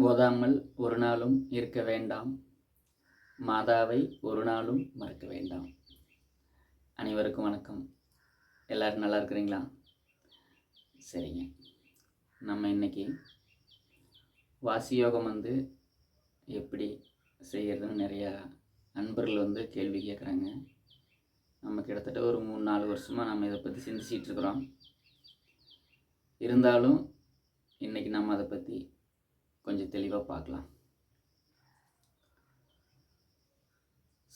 ஓதாமல் ஒரு நாளும் இருக்க வேண்டாம். மாதாவை ஒரு நாளும் மறக்க வேண்டாம். அனைவருக்கும் வணக்கம். எல்லோரும் நல்லா இருக்கிறீங்களா? சரிங்க. நம்ம இன்னைக்கு வாசியோகம் வந்து எப்படி செய்கிறதுன்னு நிறையா நண்பர்கள் வந்து கேள்வி கேட்குறாங்க. நம்ம கிட்டத்தட்ட ஒரு மூணு நாலு வருஷமாக நம்ம இதை பற்றி சிந்திச்சிட்ருக்குறோம் இருந்தாலும் இன்றைக்கி நம்ம அதை பற்றி கொஞ்சம் தெளிவாக பார்க்கலாம்.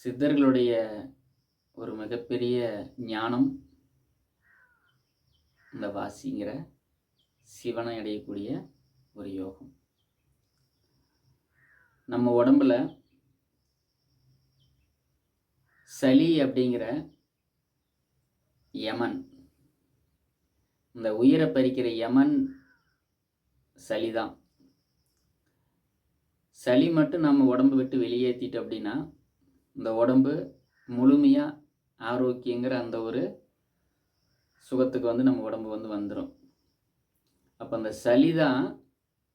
சித்தர்களுடைய ஒரு மிகப்பெரிய ஞானம் இந்த வாசிங்கிற சிவனை அடையக்கூடிய ஒரு யோகம். நம்ம உடம்புல சளி அப்படிங்கிற யமன் இந்த உயிரை பறிக்கிற யமன் சளி தான் சளி மட்டும் நம்ம உடம்பு விட்டு வெளியேற்றிட்டோம் அப்படின்னா இந்த உடம்பு முழுமையாக ஆரோக்கியங்கிற அந்த ஒரு சுகத்துக்கு வந்து நம்ம உடம்பு வந்து வந்துடும் அப்போ அந்த சளி தான்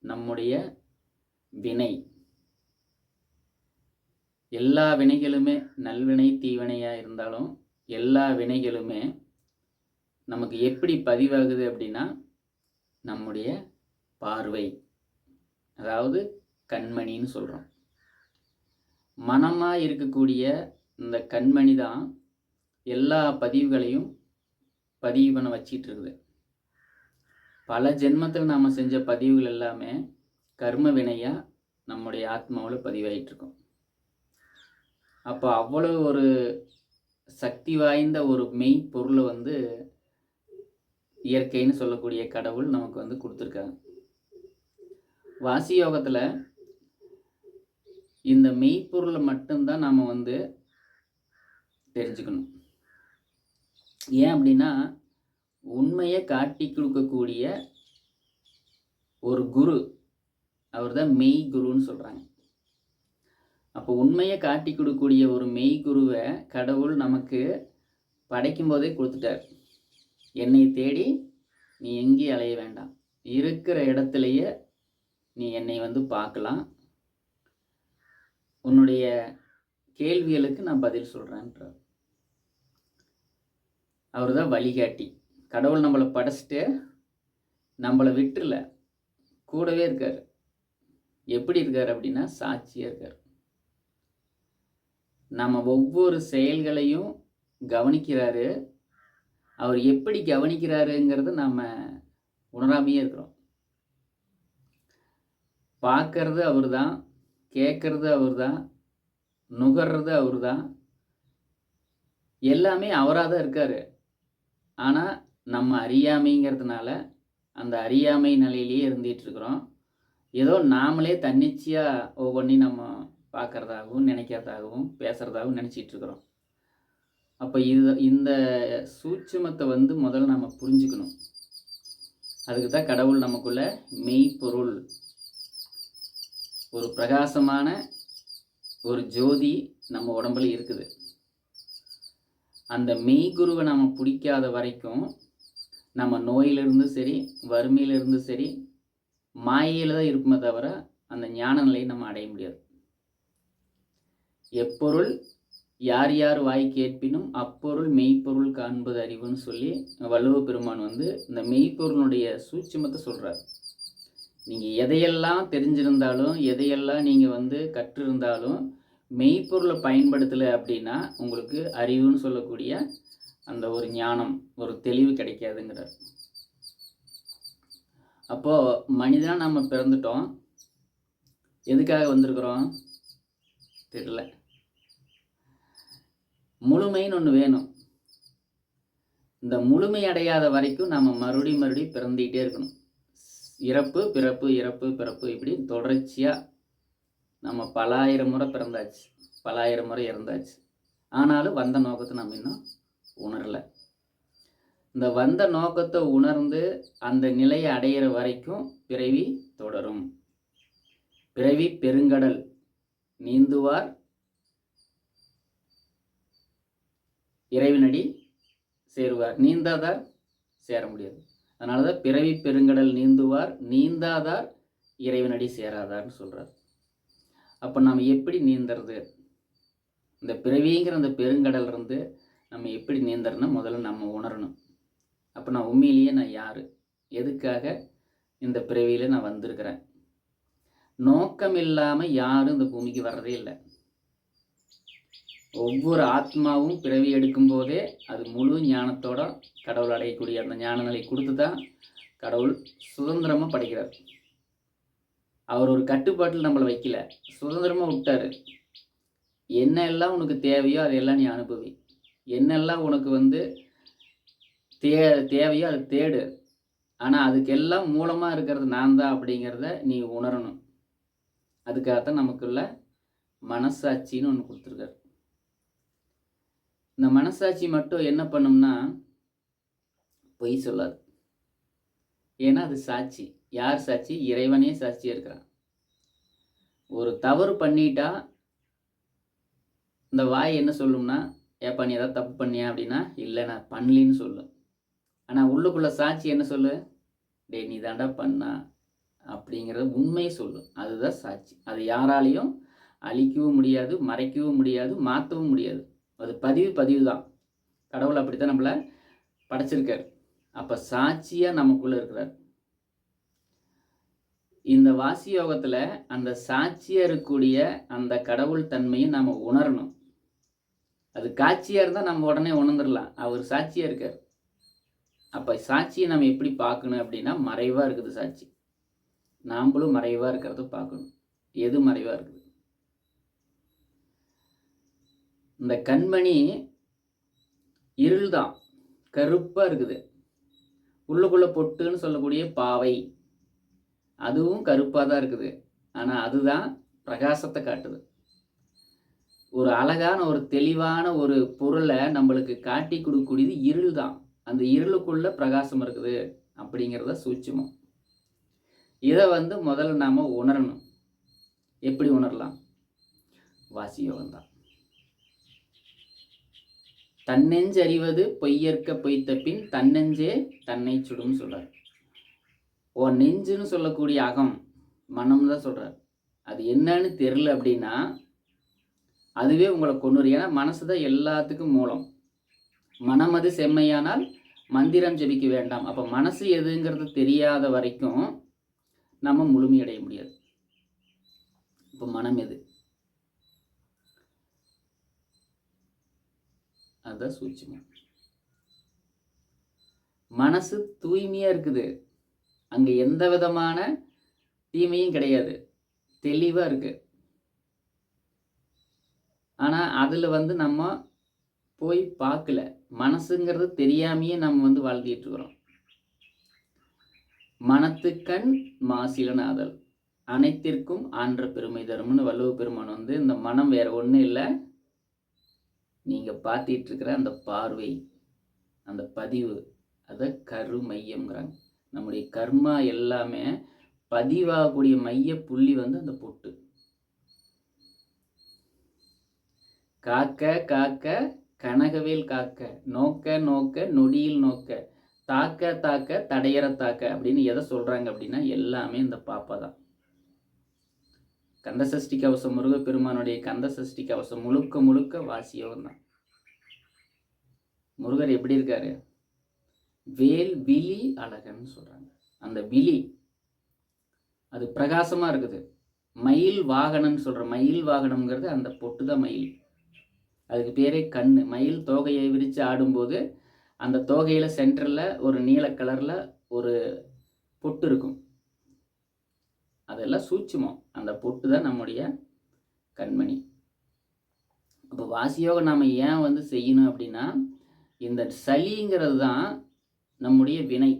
நம்முடைய வினை. எல்லா வினைகளுமே நல்வினை தீவினையாக இருந்தாலும் எல்லா வினைகளுமே நமக்கு எப்படி பதிவாகுது அப்படின்னா நம்முடைய பார்வை. அதாவது கண்மணின்னு சொல்கிறோம் மனமாக இருக்கக்கூடிய இந்த கண்மணி தான் எல்லா பதிவுகளையும் பதிவு பண்ண வச்சிட்டு இருக்குது பல ஜென்மத்தில் நாம் செஞ்ச பதிவுகள் எல்லாமே கர்ம வினையாக நம்முடைய ஆத்மாவில் பதிவாயிட்ருக்கோம். அப்போ அவ்வளோ ஒரு சக்தி வாய்ந்த ஒரு மெய் பொருளை வந்து இயற்கைன்னு சொல்லக்கூடிய கடவுள் நமக்கு வந்து கொடுத்துருக்காங்க வாசி யோகத்தில் இந்த மெய்ப்பொருளை மட்டும்தான் நாம் வந்து தெரிஞ்சுக்கணும். ஏன் அப்படின்னா உண்மையை காட்டி கொடுக்கக்கூடிய ஒரு குரு அவர் தான் மெய் குருன்னு சொல்கிறாங்க அப்போ உண்மையை காட்டி கொடுக்கக்கூடிய ஒரு மெய் குருவை கடவுள் நமக்கு படைக்கும் போதே கொடுத்துட்டார். என்னை தேடி நீ எங்கேயும் அலைய வேண்டாம். இருக்கிற இடத்துலையே நீ என்னை வந்து பார்க்கலாம். உன்னுடைய கேள்விகளுக்கு நான் பதில் சொல்கிறேன்றார் அவர் தான் வழிகாட்டி. கடவுள் நம்மளை படைச்சிட்டு நம்மளை விட்டுல கூடவே இருக்கார். எப்படி இருக்கார் அப்படின்னா சாட்சியாக இருக்கார். நம்ம ஒவ்வொரு செயல்களையும் கவனிக்கிறாரு. அவர் எப்படி கவனிக்கிறாருங்கிறத நாம் உணராமையே இருக்கிறோம். பார்க்கறது அவர் தான் கேட்குறது அவர் தான் நுகர்றது அவர் தான் எல்லாமே அவராக தான் இருக்கார். ஆனால் நம்ம அறியாமைங்கிறதுனால அந்த அறியாமை நிலையிலேயே இருந்துகிட்ருக்குறோம். ஏதோ நாமளே தன்னிச்சையாக ஒவ்வொன்றையும் நம்ம பார்க்குறதாகவும் நினைக்கிறதாகவும் பேசுகிறதாகவும் நினச்சிட்ருக்குறோம். அப்போ இது இந்த சூட்சுமத்தை வந்து முதல்ல நம்ம புரிஞ்சுக்கணும். அதுக்கு தான் கடவுள் நமக்குள்ள மெய்ப்பொருள். ஒரு பிரகாசமான ஒரு ஜோதி நம்ம உடம்புல இருக்குது. அந்த மெய்குருவை நம்ம பிடிக்காத வரைக்கும் நம்ம நோயிலிருந்து சரி வறுமையிலிருந்து சரி மாயையில் தான் இருக்குமே தவிர அந்த ஞான நிலையை நம்ம அடைய முடியாது. எப்பொருள் யார் யார் வாய் கேட்பினும் அப்பொருள் மெய்ப்பொருள் காண்பது அறிவுன்னு சொல்லி வள்ளுவ பெருமான் வந்து இந்த மெய்ப்பொருளுடைய சூட்சமத்தை சொல்கிறார் நீங்கள் எதையெல்லாம் தெரிஞ்சிருந்தாலும் எதையெல்லாம் நீங்கள் வந்து கற்றிருந்தாலும் மெய்ப்பொருளை பயன்படுத்தலை அப்படின்னா உங்களுக்கு அறிவுன்னு சொல்லக்கூடிய அந்த ஒரு ஞானம் ஒரு தெளிவு கிடைக்காதுங்கிறார். அப்போது மனிதனாக நம்ம பிறந்துட்டோம். எதுக்காக வந்திருக்கிறோம்? தெரியல. முழுமைன்னு ஒன்று வேணும். இந்த முழுமை அடையாத வரைக்கும் நம்ம மறுபடி மறுபடி பிறந்துக்கிட்டே இருக்கணும். இறப்பு பிறப்பு இறப்பு பிறப்பு இப்படி தொடர்ச்சியாக நம்ம பலாயிரம் முறை பிறந்தாச்சு. பலாயிரம் முறை இறந்தாச்சு. ஆனாலும் வந்த நோக்கத்தை நம்ம இன்னும் உணரலை. இந்த வந்த நோக்கத்தை உணர்ந்து அந்த நிலையை அடையிற வரைக்கும் பிறவி தொடரும். பிறவி பெருங்கடல் நீந்துவார். இறைவனடி சேருவார். நீந்தாதார் சேர முடியாது. அதனால தான் பிறவி பெருங்கடல் நீந்துவார் நீந்தாதார் இறைவனடி சேராதார்னு சொல்கிறார் அப்போ நாம் எப்படி நீந்துறது? இந்த பிறவிங்கிற அந்த பெருங்கடல் இருந்து நம்ம எப்படி நீந்தறனா முதல்ல நம்ம உணரணும். அப்போ நான் உண்மையிலேயே நான் யார்? எதுக்காக இந்த பிறவியில் நான் வந்திருக்கிறேன்? நோக்கம் இல்லாமல் யாரும் இந்த பூமிக்கு வர்றதே இல்லை. ஒவ்வொரு ஆத்மாவும் பிறவி எடுக்கும் போதே அது முழு ஞானத்தோட கடவுள் அடையக்கூடிய அந்த ஞான நிலை கொடுத்து தான் கடவுள் சுதந்திரமாக படைக்கிறார். அவர் ஒரு கட்டுப்பாட்டில் நம்மளை வைக்கல. சுதந்திரமாக விட்டாரு. என்ன எல்லாம் உனக்கு தேவையோ அதையெல்லாம் நீ அனுபவி. என்னெல்லாம் உனக்கு வந்து தே தேவையோ அதை தேடு. ஆனால் அதுக்கெல்லாம் மூலமாக இருக்கிறது நான் தான் அப்படிங்கிறத நீ உணரணும். அதுக்காகத்தான் நமக்குள்ள மனசாட்சின்னு ஒன்று கொடுத்துருக்காரு. இந்த மனசாட்சி மட்டும் என்ன பண்ணும்னா பொய் சொல்லாது. ஏன்னா அது சாட்சி. யார் சாட்சி? இறைவனே சாட்சியாக இருக்கிறான். ஒரு தவறு பண்ணிட்டா இந்த வாய் என்ன சொல்லும்னா ஏப்பா நீ ஏதாவது தப்பு பண்ணியா? அப்படின்னா இல்லை நான் பண்ணலின்னு சொல்லும் ஆனால் உள்ளுக்குள்ள சாட்சி என்ன சொல்லு? டே நீ தாண்டா பண்ணா. அப்படிங்கிறத உண்மையை சொல்லும் அதுதான் சாட்சி. அது யாராலையும் அழிக்கவும் முடியாது மறைக்கவும் முடியாது மாற்றவும் முடியாது. அது பதிவு பதிவு தான் கடவுள் அப்படி தான் நம்மளை படைச்சிருக்கார். அப்போ சாட்சியாக நமக்குள்ளே இருக்கிறார். இந்த வாசி யோகத்தில் அந்த சாட்சியாக இருக்கக்கூடிய அந்த கடவுள் தன்மையை நம்ம உணரணும். அது காட்சியாக இருந்தால் நம்ம உடனே உணர்ந்துடலாம். அவர் சாட்சியாக இருக்கார். அப்போ சாட்சியை நம்ம எப்படி பார்க்கணும் அப்படின்னா மறைவாக இருக்குது சாட்சி. நாம்ளும் மறைவாக இருக்கிறத பார்க்கணும். எது மறைவாக இருக்குது? இந்த கண்மணி இருள் தான் கருப்பாக இருக்குது. உள்ளுக்குள்ளே பொட்டுன்னு சொல்லக்கூடிய பாவை. அதுவும் கருப்பாக தான் இருக்குது. ஆனால் அதுதான் பிரகாசத்தை காட்டுது. ஒரு அழகான ஒரு தெளிவான ஒரு பொருளை நம்மளுக்கு காட்டி கொடுக்கக்கூடியது இருள் தான் அந்த இருளுக்குள்ளே பிரகாசம் இருக்குது அப்படிங்கிறத சூட்சமம். இதை வந்து முதல்ல நாம் உணரணும். எப்படி உணரலாம்? வாசி யோகம் தான் தன்னெஞ்சு அறிவது பொய்யற்க பொய்த்த பின் தன்னெஞ்சே தன்னை சுடும் சொல்கிறார் ஓ நெஞ்சுன்னு சொல்லக்கூடிய அகம் மனம் தான் சொல்கிறார் அது என்னன்னு தெரில அப்படின்னா அதுவே உங்களை கொண்டு ஏன்னா மனசு தான் எல்லாத்துக்கும் மூலம். மனம் அது செம்மையானால் மந்திரம் ஜெபிக்க வேண்டாம். அப்போ மனசு எதுங்கிறது தெரியாத வரைக்கும் நம்ம முழுமையடைய முடியாது. இப்போ மனம் எது? அதுதான் சூட்சமம் மனசு தூய்மையாக இருக்குது. அங்கே எந்த விதமான தீமையும் கிடையாது. தெளிவாக இருக்கு. ஆனால் அதில் வந்து நம்ம போய் பார்க்கல மனசுங்கிறது தெரியாமையே நம்ம வந்து வாழ்ந்துட்டு இருக்கிறோம். மனத்துக்கண் மாசிலனாதல் அனைத்திற்கும் ஆன்ற பெருமை தரும்னு வள்ளுவ பெருமான் வந்து இந்த மனம் வேற ஒன்றும் இல்லை. நீங்கள் பார்த்துட்டு இருக்கிற அந்த பார்வை அந்த பதிவு அதை கரு மையம்ங்கிறாங்க நம்முடைய கர்மா எல்லாமே பதிவாகக்கூடிய மைய புள்ளி வந்து அந்த பொட்டு. காக்க காக்க கனகவேல் காக்க நோக்க நோக்க நொடியில் நோக்க தாக்க தாக்க தடையற தாக்க அப்படின்னு எதை சொல்கிறாங்க அப்படின்னா எல்லாமே இந்த பாப்பா தான். கந்தசஷ்டி கவசம் முருகப்பெருமானுடைய கந்தசஷ்டி கவசம் முழுக்க முழுக்க வாசியவன் தான். முருகர் எப்படி இருக்காரு? வேல் விழி அழகன்னு சொல்கிறாங்க அந்த விழி அது பிரகாசமாக இருக்குது. மயில் வாகனம்னு சொல்கிற மயில் வாகனம்ங்கிறது அந்த பொட்டு தான் மயில். அதுக்கு பேரே கண் மயில் தோகையை விரித்து ஆடும்போது அந்த தோகையில் சென்டரில் ஒரு நீல கலரில் ஒரு பொட்டு இருக்கும். அதெல்லாம் சூட்சமம். அந்த பொட்டு தான் நம்முடைய கண்மணி. இப்போ வாசியோகம் நாம் ஏன் வந்து செய்யணும் அப்படின்னா இந்த சளிங்கிறது தான் நம்முடைய வினை.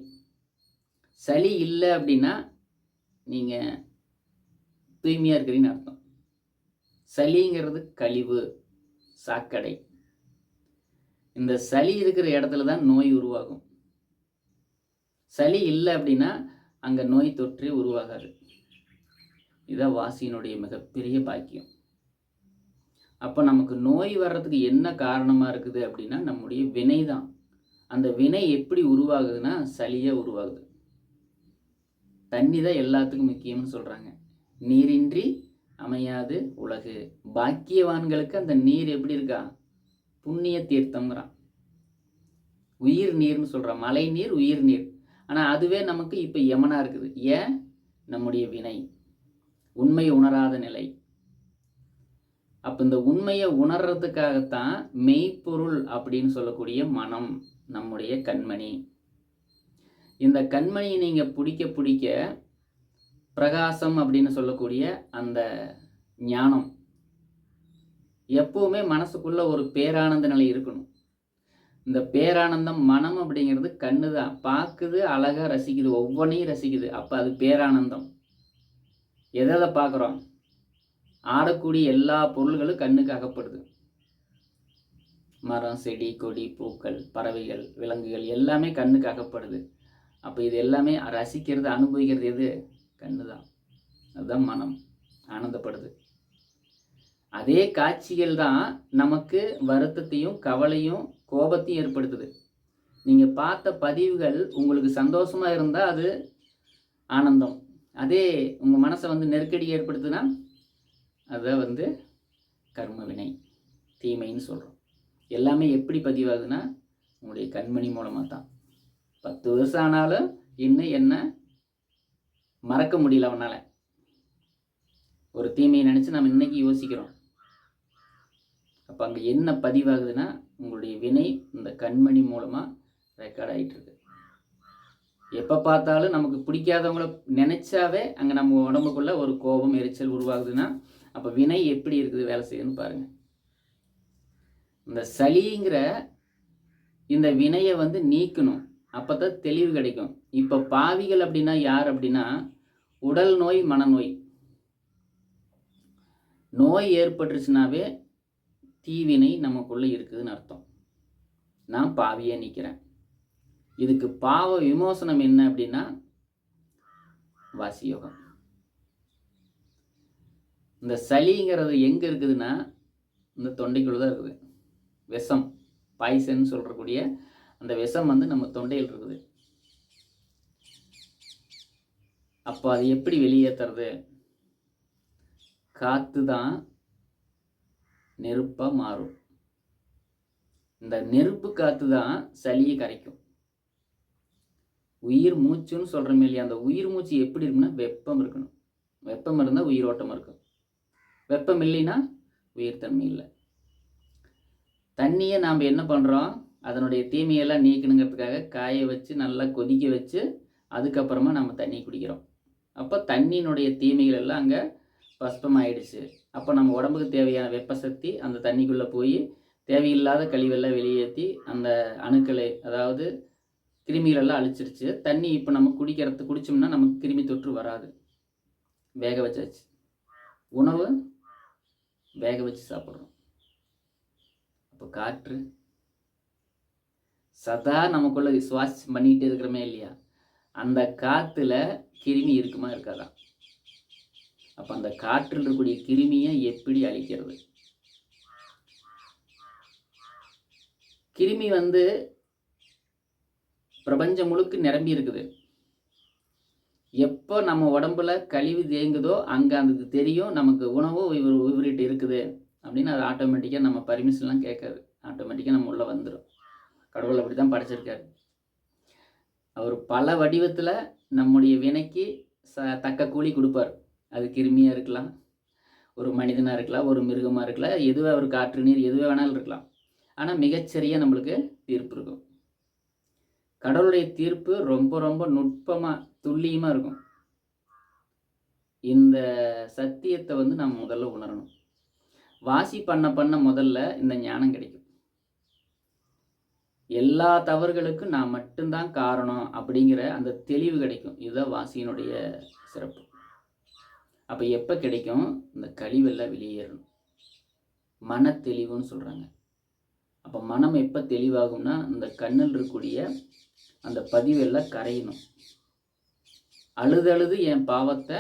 சளி இல்லை அப்படின்னா நீங்கள் தூய்மையாக இருக்கிறீங்கன்னு அர்த்தம். சளிங்கிறது கழிவு சாக்கடை. இந்த சளி இருக்கிற இடத்துல தான் நோய் உருவாகும். சளி இல்லை அப்படின்னா அங்கே நோய் தொற்றே உருவாகாது. இதான் வாசியினுடைய மிகப்பெரிய பாக்கியம். அப்போ நமக்கு நோய் வர்றதுக்கு என்ன காரணமாக இருக்குது அப்படின்னா நம்முடைய வினை தான். அந்த வினை எப்படி உருவாகுதுன்னா சளியாக உருவாகுது. தண்ணி தான் எல்லாத்துக்கும் முக்கியம்னு சொல்கிறாங்க நீரின்றி அமையாது உலகு. பாக்கியவான்களுக்கு அந்த நீர் எப்படி இருக்கா? புண்ணிய தீர்த்தம்ங்கிறான். உயிர் நீர்னு சொல்கிறான் மழை நீர் உயிர் நீர். ஆனால் அதுவே நமக்கு இப்போ யமனா இருக்குது. ஏன்? நம்முடைய வினை. உண்மை உணராத நிலை. அப்போ இந்த உண்மையை உணர்றதுக்காகத்தான் மெய்ப்பொருள் அப்படின்னு சொல்லக்கூடிய மனம் நம்முடைய கண்மணி. இந்த கண்மணியை நீங்கள் பிடிக்க பிடிக்க பிரகாசம் அப்படின்னு சொல்லக்கூடிய அந்த ஞானம் எப்பவுமே மனசுக்குள்ள ஒரு பேரானந்த நிலை இருக்கணும். இந்த பேரானந்தம் மனம் அப்படிங்கிறது கண்ணு தான் பார்க்குது அழகாக ரசிக்குது ஒவ்வொன்றையும் ரசிக்குது. அப்போ அது பேரானந்தம். எதை எதை பார்க்குறோம்? ஆடக்கூடிய எல்லா பொருள்களும் கண்ணுக்கு அகப்படுது. மரம் செடி கொடி பூக்கள் பறவைகள் விலங்குகள் எல்லாமே கண்ணுக்கு அகப்படுது. அப்போ இது எல்லாமே ரசிக்கிறது அனுபவிக்கிறது எது? கண்ணு தான் அதுதான் மனம். ஆனந்தப்படுது. அதே காட்சிகள் தான் நமக்கு வருத்தத்தையும் கவலையும் கோபத்தையும் ஏற்படுத்துது. நீங்கள் பார்த்த பதிவுகள் உங்களுக்கு சந்தோஷமாக இருந்தால் அது ஆனந்தம். அதே உங்கள் மனசை வந்து நெருக்கடி ஏற்படுத்துனா அதை வந்து கர்ம வினை தீமைன்னு சொல்கிறோம் எல்லாமே எப்படி பதிவாகுதுன்னா உங்களுடைய கண்மணி மூலமாக தான் பத்து வருஷம் ஆனாலும் இன்னும் என்ன மறக்க முடியல அவனால். ஒரு தீமையை நினச்சி நம்ம இன்னைக்கு யோசிக்கிறோம். அப்போ அங்கே என்ன பதிவாகுதுன்னா உங்களுடைய வினை இந்த கண்மணி மூலமாக ரெக்கார்ட் ஆகிட்டுருக்கு எப்போ பார்த்தாலும் நமக்கு பிடிக்காதவங்கள நினைச்சாவே அங்கே நம்ம உடம்புக்குள்ள ஒரு கோபம் எரிச்சல் உருவாகுதுன்னா அப்போ வினை எப்படி இருக்குது வேலை செய்யுதுன்னு பாருங்க. இந்த சளிங்கிற இந்த வினையை வந்து நீக்கணும். அப்போ தான் தெளிவு கிடைக்கும். இப்போ பாவிகள் அப்படின்னா யார் அப்படின்னா உடல் நோய் மனநோய். நோய் ஏற்பட்டுருச்சுனாவே தீவினை நமக்குள்ளே இருக்குதுன்னு அர்த்தம். நான் பாவியே நிற்கிறேன் இதுக்கு பாவ விமோசனம் என்ன அப்படின்னா வாசியோகம். இந்த சளிங்கிறது எங்கே இருக்குதுன்னா இந்த தொண்டைக்குள்ள தான் இருக்குது. விஷம் பாய்சன் சொல்கிறக்கூடிய அந்த விஷம் வந்து நம்ம தொண்டையில் இருக்குது. அப்போ அது எப்படி வெளியேற்றுறது காற்று தான் நெருப்பாக மாறும். இந்த நெருப்பு காற்று தான் சளியை கரைக்கும். உயிர் மூச்சுன்னு சொல்கிறோமே இல்லையா அந்த உயிர் மூச்சு எப்படி இருக்குன்னா வெப்பம் இருக்கணும். வெப்பம் இருந்தால் உயிரோட்டம் இருக்கும். வெப்பம் இல்லைன்னா உயிர் தன்மை இல்லை. தண்ணியை நாம் என்ன பண்ணுறோம் அதனுடைய தீமையெல்லாம் நீக்கணுங்கிறதுக்காக காய வச்சு நல்லா கொதிக்க வச்சு அதுக்கப்புறமா நம்ம தண்ணி குடிக்கிறோம். அப்போ தண்ணியினுடைய தீமைகள் எல்லாம் அங்கே பஸ்பம் ஆயிடுச்சு அப்போ நம்ம உடம்புக்கு தேவையான வெப்ப சக்தி அந்த தண்ணிக்குள்ளே போய் தேவையில்லாத கழிவெல்லாம் வெளியேற்றி அந்த அணுக்களை அதாவது கிருமிகளெல்லாம் அழிச்சிருச்சு. தண்ணி இப்போ நம்ம குடிக்கிறது குடித்தோம்னா நமக்கு கிருமி தொற்று வராது. வேக வச்சாச்சு. உணவு வேக வச்சு சாப்பிட்றோம். அப்போ காற்று சதா நமக்குள்ள சுவாசி பண்ணிகிட்டு இருக்கிறோமே இல்லையா? அந்த காற்றுல கிருமி இருக்குமா இருக்காதா? அப்போ அந்த காற்றில் இருக்கக்கூடிய கிருமியை எப்படி அழிக்கிறது? கிருமி வந்து பிரபஞ்சம் முழுக்க நிரம்பி இருக்குது. எப்போ நம்ம உடம்புல கழிவு தேங்குதோ அங்கே அந்த தெரியும் நமக்கு உணவு இவர் இவர்கிட்ட இருக்குது அப்படின்னு அது ஆட்டோமேட்டிக்காக நம்ம பர்மிஷன்லாம் கேட்காது. ஆட்டோமேட்டிக்காக நம்ம உள்ளே வந்துடும் கடவுள் அப்படி தான் படைச்சிருக்காரு. அவர் பல வடிவத்தில் நம்முடைய வினைக்கு ச தக்க கூலி கொடுப்பார். அது கிருமியாக இருக்கலாம் ஒரு மனிதனாக இருக்கலாம் ஒரு மிருகமாக இருக்கலாம் எதுவே ஒரு காற்று நீர் எதுவே வேணாலும் இருக்கலாம். ஆனால் மிகச்சரியாக நம்மளுக்கு தீர்ப்பு இருக்கும். கடவுளுடைய தீர்ப்பு ரொம்ப ரொம்ப நுட்பமாக துல்லியமாக இருக்கும். இந்த சத்தியத்தை வந்து நம்ம முதல்ல உணரணும். வாசி பண்ண பண்ண முதல்ல இந்த ஞானம் கிடைக்கும். எல்லா தவறுகளுக்கும் நான் மட்டும்தான் காரணம் அப்படிங்கிற அந்த தெளிவு கிடைக்கும். இதுதான் வாசியினுடைய சிறப்பு. அப்போ எப்போ கிடைக்கும்? இந்த கழிவெல்லாம் வெளியேறணும் மன தெளிவுன்னு சொல்கிறாங்க அப்போ மனம் எப்போ தெளிவாகும்னா இந்த கண்ணில் இருக்கக்கூடிய அந்த பதிவெல்லாம் கரையணும். அழுது அழுது என் பாவத்தை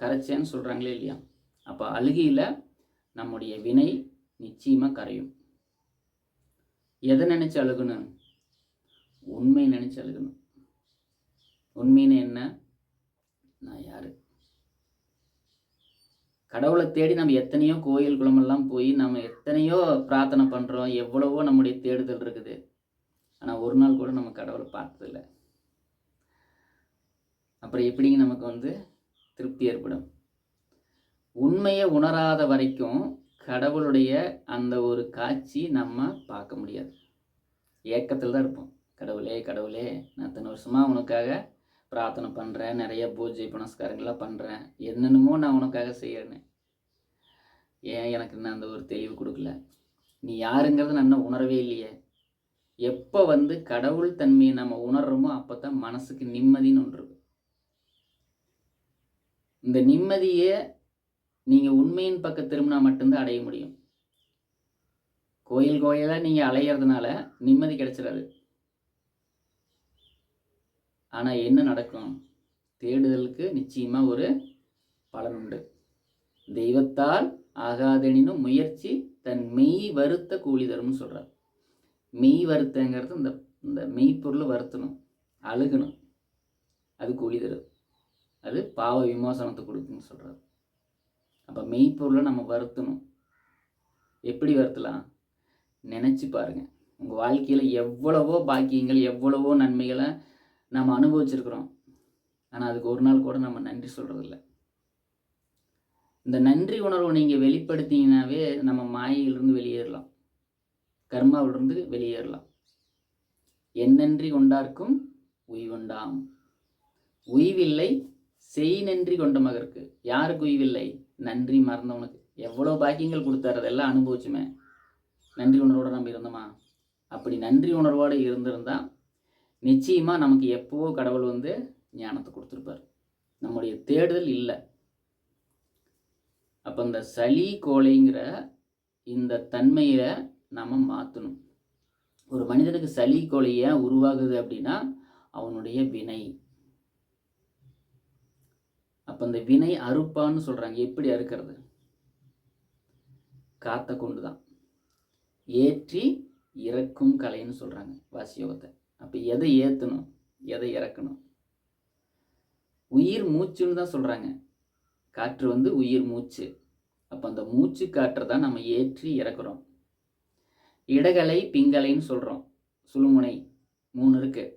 கரைச்சேன்னு சொல்கிறாங்களே இல்லையா? அப்போ அழுகியில் நம்முடைய வினை நிச்சயமாக கரையும். எதை நினச்சி அழுகணும்? உண்மை நினச்சி அழுகணும். உண்மைன்னு என்ன? நான் யார்? கடவுளை தேடி நம்ம எத்தனையோ கோயில் குளமெல்லாம் போய் நம்ம எத்தனையோ பிரார்த்தனை பண்ணுறோம் எவ்வளவோ நம்முடைய தேடுதல் இருக்குது. ஆனால் ஒரு நாள் கூட நம்ம கடவுளை பார்த்ததில்ல. அப்புறம் எப்படிங்க நமக்கு வந்து திருப்தி ஏற்படும்? உண்மையை உணராத வரைக்கும் கடவுளுடைய அந்த ஒரு காட்சி நம்ம பார்க்க முடியாது. ஏக்கத்தில் தான் இருப்போம். கடவுளே கடவுளே நான் இத்தனை வருஷமாக உனக்காக பிரார்த்தனை பண்ணுறேன் நிறைய பூஜை புனஸ்காரங்கள்லாம் பண்ணுறேன் என்னென்னமோ நான் உனக்காக செய்கிறேன்னு ஏன் எனக்கு இன்னும் அந்த ஒரு தெளிவு கொடுக்கல? நீ யாருங்கிறது நான் இன்னும் உணரவே இல்லையே. எப்போ வந்து கடவுள் தன்மையை நம்ம உணர்றோமோ அப்போ தான் மனசுக்கு நிம்மதின்னு ஒன்று இந்த நிம்மதியை நீங்கள் உண்மையின் பக்கம் திரும்பினா மட்டும்தான் அடைய முடியும். கோயில் கோயிலாக நீங்கள் அலையிறதுனால நிம்மதி கிடைச்சிடாது. ஆனால் என்ன நடக்கும்? தேடுதலுக்கு நிச்சயமாக ஒரு பலன் உண்டு. தெய்வத்தால் ஆகாதெனினும் முயற்சி தன் மெய் வருத்த கூலி தரும்னு சொல்கிறார் மெய் வருத்தங்கிறது இந்த இந்த மெய்ப்பொருளை வருத்தணும் அழுகணும். அது கூலி தரும் அது பாவ விமோசனத்தை கொடுக்குன்னு சொல்கிறார் அப்போ மெய்ப்பொருளை நம்ம வருத்தணும். எப்படி வருத்தலாம்? நினச்சி பாருங்கள் உங்கள் வாழ்க்கையில் எவ்வளவோ பாக்கியங்கள் எவ்வளவோ நன்மைகளை நம்ம அனுபவிச்சிருக்கிறோம். ஆனால் அதுக்கு ஒரு நாள் கூட நம்ம நன்றி சொல்கிறதில்ல இந்த நன்றி உணர்வை நீங்கள் வெளிப்படுத்திங்கனாவே நம்ம மாயையிலிருந்து வெளியேறலாம். கர்மாவிலிருந்து வெளியேறலாம். என்னன்றி கொண்டார்க்கும்? உய்வுண்டாம். உய்வில்லை செய் நன்றி கொண்ட மகருக்கு யாருக்கு உய்வில்லை? நன்றி மறந்தவனுக்கு. எவ்வளோ பாக்கியங்கள் கொடுத்தாரு அதெல்லாம் அனுபவிச்சுமே. நன்றி உணர்வோடு நம்ம இருந்தோமா? அப்படி நன்றி உணர்வோடு இருந்திருந்தால் நிச்சயமாக நமக்கு எப்போவோ கடவுள் வந்து ஞானத்தை கொடுத்துருப்பார். நம்முடைய தேடுதல் இல்லை. அப்போ இந்த சளி கோழைங்கிற இந்த தன்மையை நம்ம மாற்றணும் ஒரு மனிதனுக்கு சளி கோழை ஏன் உருவாகுது அப்படின்னா அவனுடைய வினை. அப்போ இந்த வினை அறுப்பான்னு சொல்கிறாங்க எப்படி அறுக்கிறது? காத்த கொண்டு தான் ஏற்றி இறக்கும் கலைன்னு சொல்கிறாங்க வாசியோகத்தை. அப்போ எதை ஏற்றணும் எதை இறக்கணும்? உயிர் மூச்சுன்னு தான் சொல்கிறாங்க காற்று வந்து உயிர் மூச்சு. அப்போ அந்த மூச்சு காற்றை தான் நம்ம ஏற்றி இறக்குறோம். இடகலை பிங்கலைன்னு சொல்கிறோம் சுழுமுனை மூணு இருக்குது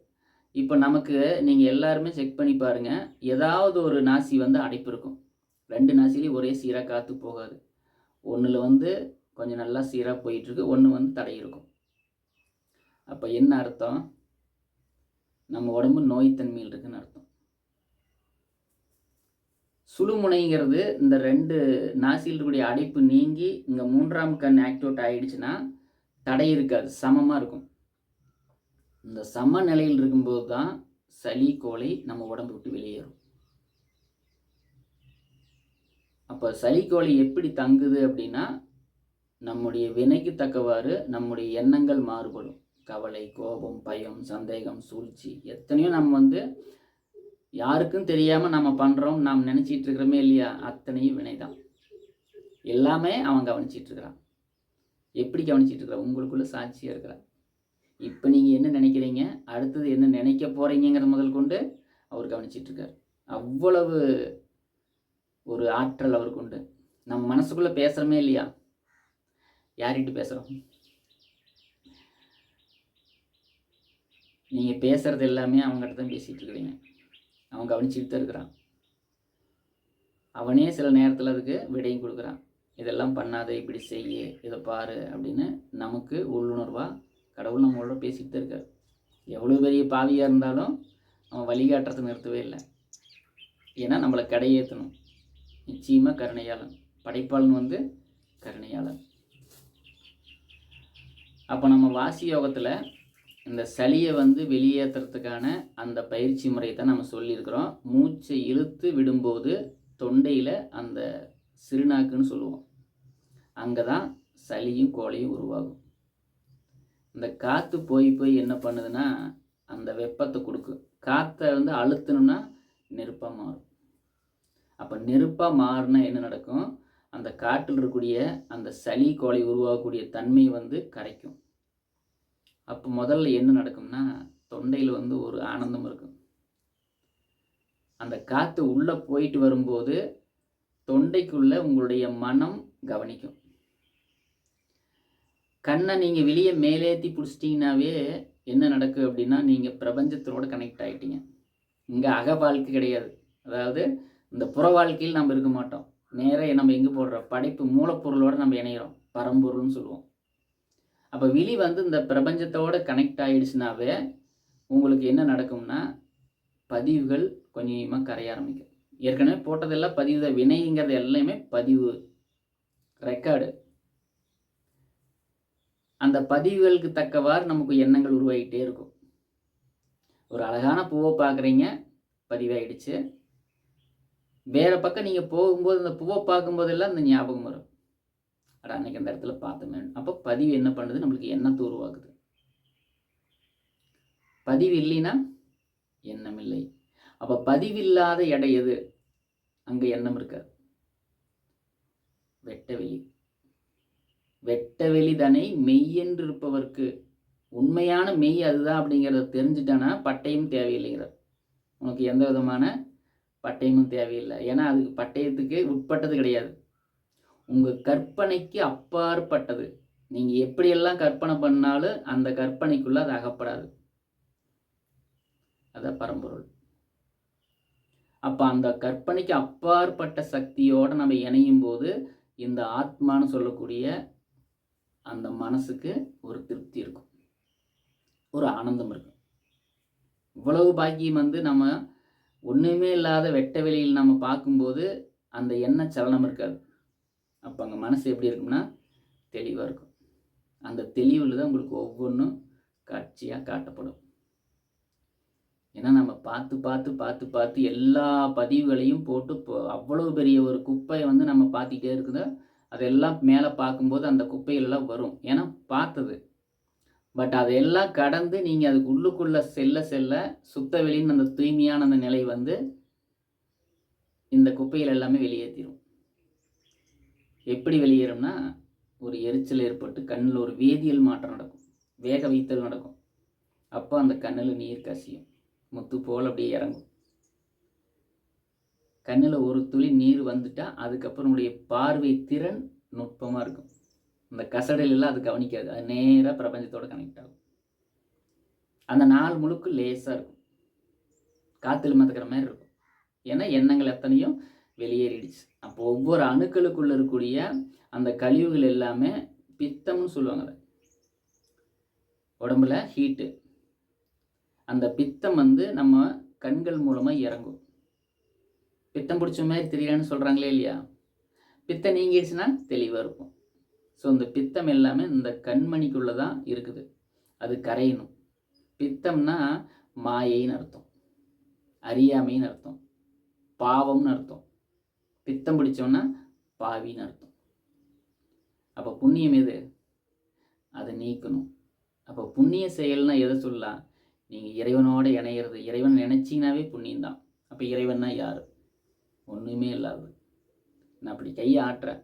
இப்போ நமக்கு நீங்கள் எல்லாருமே செக் பண்ணி பாருங்கள் ஏதாவது ஒரு நாசி வந்து அடைப்பு இருக்கும். ரெண்டு நாசிலையும் ஒரே சீராக காற்று போகாது. ஒன்றில் வந்து கொஞ்சம் நல்லா சீராக போயிட்டுருக்கு ஒன்று வந்து தடை இருக்கும். அப்போ என்ன அர்த்தம்? நம்ம உடம்பு நோய்த்தன்மையில் இருக்குன்னு அர்த்தம். சுழுமுனைங்கிறது இந்த ரெண்டு நாசியில் இருக்கக்கூடிய அடைப்பு நீங்கி இங்கே மூன்றாம் கண் ஆக்டிவேட் ஆகிடுச்சுன்னா தடை இருக்காது சமமாக இருக்கும். இந்த சம நிலையில் இருக்கும்போது தான் சளி கோலை நம்ம உடம்பு விட்டு வெளியேறும். அப்போ சளி கோழை எப்படி தங்குது அப்படின்னா நம்முடைய வினைக்கு தக்கவாறு நம்முடைய எண்ணங்கள் மாறுபடும். கவலை கோபம் பயம் சந்தேகம் சூழ்ச்சி எத்தனையோ நம்ம வந்து யாருக்கும் தெரியாமல் நம்ம பண்ணுறோம் நாம் நினச்சிட்டு இருக்கிறோமே இல்லையா? அத்தனையும் வினை தான் எல்லாமே அவன் கவனிச்சிட்டு இருக்கிறான். எப்படி கவனிச்சிட்டு இருக்கிற உங்களுக்குள்ள சாட்சியாக இருக்கிறான் இப்போ நீங்கள் என்ன நினைக்கிறீங்க? அடுத்தது என்ன நினைக்க போகிறீங்கிற முதல் கொண்டு அவர் கவனிச்சிட்ருக்கார். அவ்வளவு ஒரு ஆற்றல் அவருக்கு உண்டு நம்ம மனசுக்குள்ளே பேசுகிறோமே இல்லையா? யார்கிட்ட பேசுகிறோம் நீங்கள் பேசுகிறது எல்லாமே அவங்ககிட்ட தான் பேசிகிட்டு இருக்கிறீங்க அவன் கவனிச்சுட்டு தான் இருக்கிறான். அவனே சில நேரத்தில் அதுக்கு விடையும் கொடுக்குறான். இதெல்லாம் பண்ணாத இப்படி செய்ய இதை பாரு அப்படின்னு நமக்கு உள்ளுணர்வாக கடவுள் நம்மளோட பேசிகிட்டு தான் இருக்கார். எவ்வளோ பெரிய பாவியாக இருந்தாலும் நம்ம வழிகாட்டுறதை நிறுத்தவே இல்லை. ஏன்னா நம்மளை கடையேற்றணும் நிச்சயமாக கருணையாளன். படைப்பாளன் வந்து கருணையாளன். அப்போ நம்ம வாசி யோகத்தில் இந்த சளியை வந்து வெளியேற்றுறதுக்கான அந்த பயிற்சி முறையை தான் நம்ம சொல்லியிருக்கிறோம். மூச்சை இழுத்து விடும்போது தொண்டையில் அந்த சிறுநாக்குன்னு சொல்லுவோம். அங்கே தான் சளியும் கோலையும் உருவாகும். இந்த காற்று போய் போய் என்ன பண்ணுதுன்னா அந்த வெப்பத்தை கொடுக்கும். காற்றை வந்து அழுத்தணும்னா நெருப்பாக மாறும். அப்போ நெருப்பாக மாறினா என்ன நடக்கும்? அந்த காட்டில் இருக்கக்கூடிய அந்த சளி கோலை உருவாகக்கூடிய தன்மை வந்து கரைக்கும். அப்போ முதல்ல என்ன நடக்கும்னா தொண்டையில் வந்து ஒரு ஆனந்தம் இருக்கும். அந்த காற்று உள்ளே போயிட்டு வரும்போது தொண்டைக்குள்ள உங்களுடைய மனம் கவனிக்கும். கண்ணை நீங்கள் வெளியே மேலேத்தி பிடிச்சிட்டிங்கனாவே என்ன நடக்கும் அப்படின்னா நீங்கள் பிரபஞ்சத்தோட கனெக்ட் ஆகிட்டீங்க இங்கே அக வாழ்க்கை கிடையாது. அதாவது இந்த புற வாழ்க்கையில் நம்ம இருக்க மாட்டோம். நேராக நம்ம எங்கே போடுறோம் படைப்பு மூலப்பொருளோடு நம்ம இணையிறோம். பரம்பொருள்னு சொல்லுவோம். அப்போ விழி வந்து இந்த பிரபஞ்சத்தோடு கனெக்ட் ஆகிடுச்சுனாவே உங்களுக்கு என்ன நடக்கும்னா பதிவுகள் கொஞ்சமாக கரைய ஆரம்பிக்கும். ஏற்கனவே போட்டதெல்லாம் பதிவு தான். வினைங்கிறது எல்லாமே பதிவு. ரெக்கார்டு அந்த பதிவுகளுக்கு தக்கவாறு நமக்கு எண்ணங்கள் உருவாகிட்டே இருக்கும். ஒரு அழகான பூவை பார்க்குறீங்க பதிவாயிடுச்சு. வேறு பக்கம் நீங்கள் போகும்போது அந்த பூவை பார்க்கும்போதெல்லாம் அந்த ஞாபகம் வரும். அட அன்னைக்கு அந்த இடத்துல பார்த்தோமே. அப்போ பதிவு என்ன பண்ணுது? நம்மளுக்கு எண்ணத்தை உருவாக்குது. பதிவு இல்லைன்னா எண்ணம் இல்லை. அப்போ பதிவில்லாத எடை எது? அங்கே எண்ணம் இருக்காது. வெட்டவெளி. வெட்டவெளி தனை மெய்யென்று இருப்பவர்க்கு உண்மையான மெய் அதுதான் அப்படிங்கிறத தெரிஞ்சுட்டானா பட்டயம் தேவையில்லைங்கிறார். உனக்கு எந்த விதமான பட்டயமும் தேவையில்லை. ஏன்னா அதுக்கு பட்டயத்துக்கு உட்பட்டது கிடையாது. உங்கள் கற்பனைக்கு அப்பாற்பட்டது. நீங்கள் எப்படியெல்லாம் கற்பனை பண்ணாலும் அந்த கற்பனைக்குள்ளே அது அகப்படாது. அதான் பரம்பொருள். அப்போ அந்த கற்பனைக்கு அப்பாற்பட்ட சக்தியோடு நம்ம இணையும் போது இந்த ஆத்மான்னு சொல்லக்கூடிய அந்த மனசுக்கு ஒரு திருப்தி இருக்கும். ஒரு ஆனந்தம் இருக்கும். இவ்வளவு பாக்கியம் வந்து நம்ம ஒன்றுமே இல்லாத வெட்ட வெளியில் நம்ம பார்க்கும்போது அந்த எண்ண சலனம் இருக்காது. அப்போ அங்கே மனசு எப்படி இருக்கும்னா தெளிவாக இருக்கும். அந்த தெளிவில் தான் உங்களுக்கு ஒவ்வொன்றும் காட்சியாக காட்டப்படும். ஏன்னா நம்ம பார்த்து பார்த்து பார்த்து பார்த்து எல்லா பதிவுகளையும் போட்டு இப்போ அவ்வளோ பெரிய ஒரு குப்பையை வந்து நம்ம பார்த்துக்கிட்டே இருக்குதோ. அதெல்லாம் மேலே பார்க்கும்போது அந்த குப்பையெல்லாம் வரும். ஏன்னா பார்த்தது. பட் அதையெல்லாம் கடந்து நீங்கள் அதுக்கு உள்ளுக்குள்ளே செல்ல செல்ல சுத்த வெளின்னு அந்த தூய்மையான அந்த நிலை வந்து இந்த குப்பைகள் எல்லாமே வெளியேற்றிடும் எப்படி வெளியேறும்னா ஒரு எரிச்சல் ஏற்பட்டு கண்ணில் ஒரு வேதியியல் மாற்றம் நடக்கும். வேக வைத்தல் நடக்கும். அப்போ அந்த கண்ணில் நீர் கசியும். முத்து போல் அப்படியே இறங்கும். கண்ணில் ஒரு துளி நீர் வந்துட்டால் அதுக்கப்புறம் உடைய பார்வை திறன் நுட்பமாக இருக்கும். அந்த கசடலெல்லாம் அது கவனிக்காது. அது நேராக பிரபஞ்சத்தோட கனெக்ட் ஆகும். அந்த நாள் முழுக்க லேசாக இருக்கும். காற்றுல மதக்கிற மாதிரி இருக்கும். ஏன்னா எண்ணங்கள் எத்தனையும் வெளியேறிடுச்சு. அப்போ ஒவ்வொரு அணுக்களுக்குள்ளே இருக்கக்கூடிய அந்த கழிவுகள் எல்லாமே பித்தம்னு சொல்லுவாங்க உடம்புல ஹீட்டு அந்த பித்தம் வந்து நம்ம கண்கள் மூலமாக இறங்கும். பித்தம் பிடிச்ச மாதிரி தெரியலன்னு சொல்கிறாங்களே இல்லையா? பித்தம் நீங்கிடுச்சுன்னா தெளிவாக இருக்கும். ஸோ இந்த பித்தம் எல்லாமே இந்த கண்மணிக்குள்ளே தான் இருக்குது. அது கரையணும். பித்தம்னா மாயைன்னு அர்த்தம். அறியாமைன்னு அர்த்தம். பாவம்னு அர்த்தம். பித்தம் பிடிச்சோன்னா பாவின்னு அர்த்தம். அப்போ புண்ணியம் எது? அதை நீக்கணும். அப்போ புண்ணிய செயல்னால் எதை சொல்லலாம்? நீங்கள் இறைவனோடு இணையிறது. இறைவன் நினச்சிங்கனாவே புண்ணியம்தான். அப்போ இறைவன்னா யார்? ஒன்றுமே இல்லாது நான் அப்படி கையை ஆட்டுறேன்.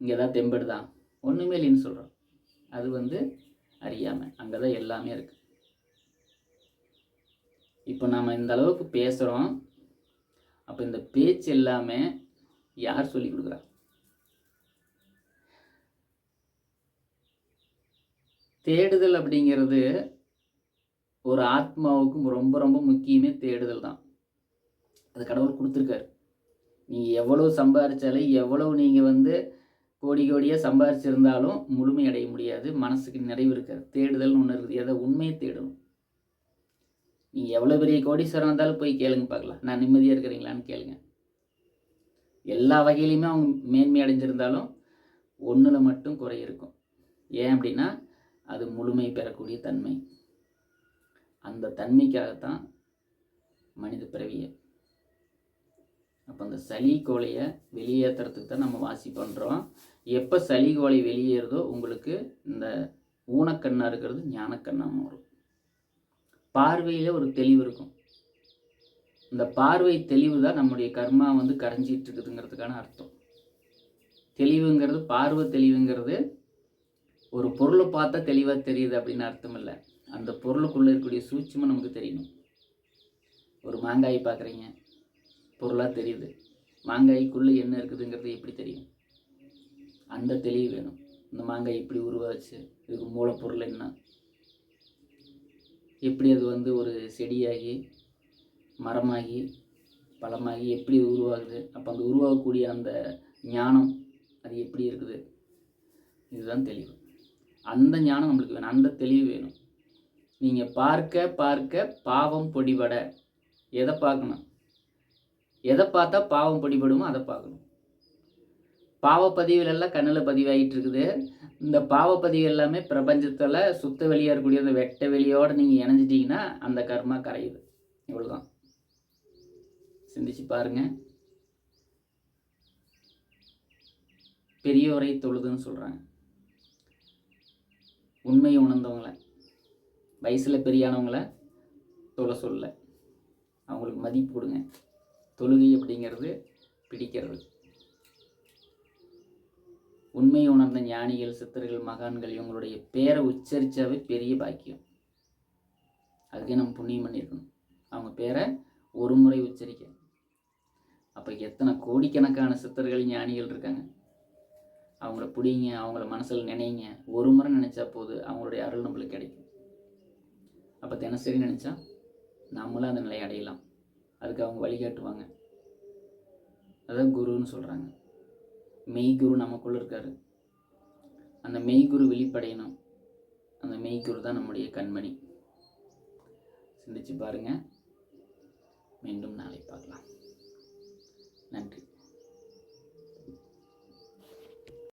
இங்கே ஏதாவது தெம்பெடுதான் ஒன்றுமே இல்லைன்னு சொல்கிறோம் அது வந்து அறியாமல் அங்கே தான் எல்லாமே இருக்குது இப்போ நாம் இந்த அளவுக்கு பேசுகிறோம் அப்போ இந்த பேச்சு எல்லாமே யார் சொல்லி கொடுக்குறா? தேடுதல் அப்படிங்கிறது ஒரு ஆத்மாவுக்கும் ரொம்ப ரொம்ப முக்கியமே தேடுதல் தான். அது கடவுள் கொடுத்துருக்காரு. நீங்கள் எவ்வளோ சம்பாதிச்சாலும் எவ்வளோ நீங்கள் வந்து கோடி கோடியாக சம்பாரிச்சிருந்தாலும் முழுமை அடைய முடியாது. மனசுக்கு நிறைவு இருக்காது. தேடுதல்னு ஒன்று இருக்குது. எதை உண்மையை தேடணும். நீங்கள் எவ்வளோ பெரிய கோடீஸ்வரம் இருந்தாலும் போய் கேளுங்க பார்க்கலாம். நான் நிம்மதியாக இருக்கிறீங்களான்னு கேளுங்க. எல்லா வகையிலையுமே அவங்க மேன்மை அடைஞ்சிருந்தாலும் ஒன்றில் மட்டும் குறை இருக்கும். ஏன் அப்படின்னா அது முழுமை பெறக்கூடிய தன்மை. அந்த தன்மைக்காகத்தான் மனித பிறவியை. அப்போ அந்த சளி கோலையை வெளியேற்றுறதுக்கு தான் நம்ம வாசி பண்ணுறோம் எப்போ சளி கோலை வெளியேறுதோ உங்களுக்கு இந்த ஊனக்கண்ணாக இருக்கிறது ஞானக்கண்ணாக மாறும். பார்வையில் ஒரு தெளிவு இருக்கும். இந்த பார்வை தெளிவு தான் நம்முடைய கர்மா வந்து கரைஞ்சிட்டு இருக்குதுங்கிறதுக்கான அர்த்தம். தெளிவுங்கிறது பார்வை தெளிவுங்கிறது ஒரு பொருளை பார்த்தா தெளிவாக தெரியுது அப்படின்னு அர்த்தம் இல்லை. அந்த பொருளுக்குள்ளே இருக்கக்கூடிய சூட்சமாக நமக்கு தெரியணும். ஒரு மாங்காய் பார்க்குறீங்க. பொருளாக தெரியுது. மாங்காய்க்குள்ளே என்ன இருக்குதுங்கிறது எப்படி தெரியும்? அந்த தெளிவு வேணும். இந்த மாங்காய் இப்படி உருவாச்சு? இதுக்கு மூலப்பொருள் என்ன? எப்படி அது வந்து ஒரு செடியாகி மரமாகி பழமாகி எப்படி உருவாகுது? அப்போ அந்த உருவாகக்கூடிய அந்த ஞானம் அது எப்படி இருக்குது? இதுதான் தெளிவு. அந்த ஞானம் நம்மளுக்கு வேணும். அந்த தெளிவு வேணும். நீங்கள் பார்க்க பார்க்க பாவம் பொடிபட. எதை பார்க்கணும்? எதை பார்த்தா பாவம் பொடிபடுமோ அதை பார்க்கணும். பாவப்பதிவுகளெல்லாம் கண்ணில் பதிவாகிட்டு இருக்குது. இந்த பாவப்பதிவு எல்லாமே பிரபஞ்சத்தில் சுத்த வெளியாக இருக்கக்கூடிய அந்த வெட்ட வெளியோடு நீங்கள் இணைஞ்சிட்டிங்கன்னா அந்த கர்மா கரையுது. இவ்வளோதான் சிந்திச்சு பாருங்க. பெரியோரை தொழுதுன்னு சொல்கிறாங்க உண்மையை உணர்ந்தவங்கள. வயசில் பெரியானவங்களை தொலை சொல்ல. அவங்களுக்கு மதிப்பு கொடுங்க. தொழுகை அப்படிங்கிறது பிடிக்கிறது. உண்மையை உணர்ந்த ஞானிகள் சித்தர்கள் மகான்கள் இவங்களுடைய பேரை உச்சரித்தாவே பெரிய பாக்கியம். அதுக்கே நம்ம புண்ணியம் பண்ணியிருக்கணும் அவங்க பேரை ஒரு முறை உச்சரிக்க. அப்போ எத்தனை கோடிக்கணக்கான சித்தர்கள் ஞானிகள் இருக்காங்க. அவங்கள பிடிங்க அவங்கள மனசில் நினைங்க. ஒரு முறை நினச்சா போது அவங்களுடைய அருள் நம்மளுக்கு கிடைக்கும். அப்போ தினசரி நினச்சா நம்மளும் அந்த நிலையை அடையலாம். அதுக்கு அவங்க வழிகாட்டுவாங்க அதான் குருன்னு சொல்கிறாங்க மெய்குரு நமக்குள்ளே இருக்கார். அந்த மெய்குரு வெளிப்படையணும். அந்த மெய்குரு தான் நம்முடைய கண்மணி. சிந்திச்சு பாருங்கள் மீண்டும் நாளை பார்க்கலாம்.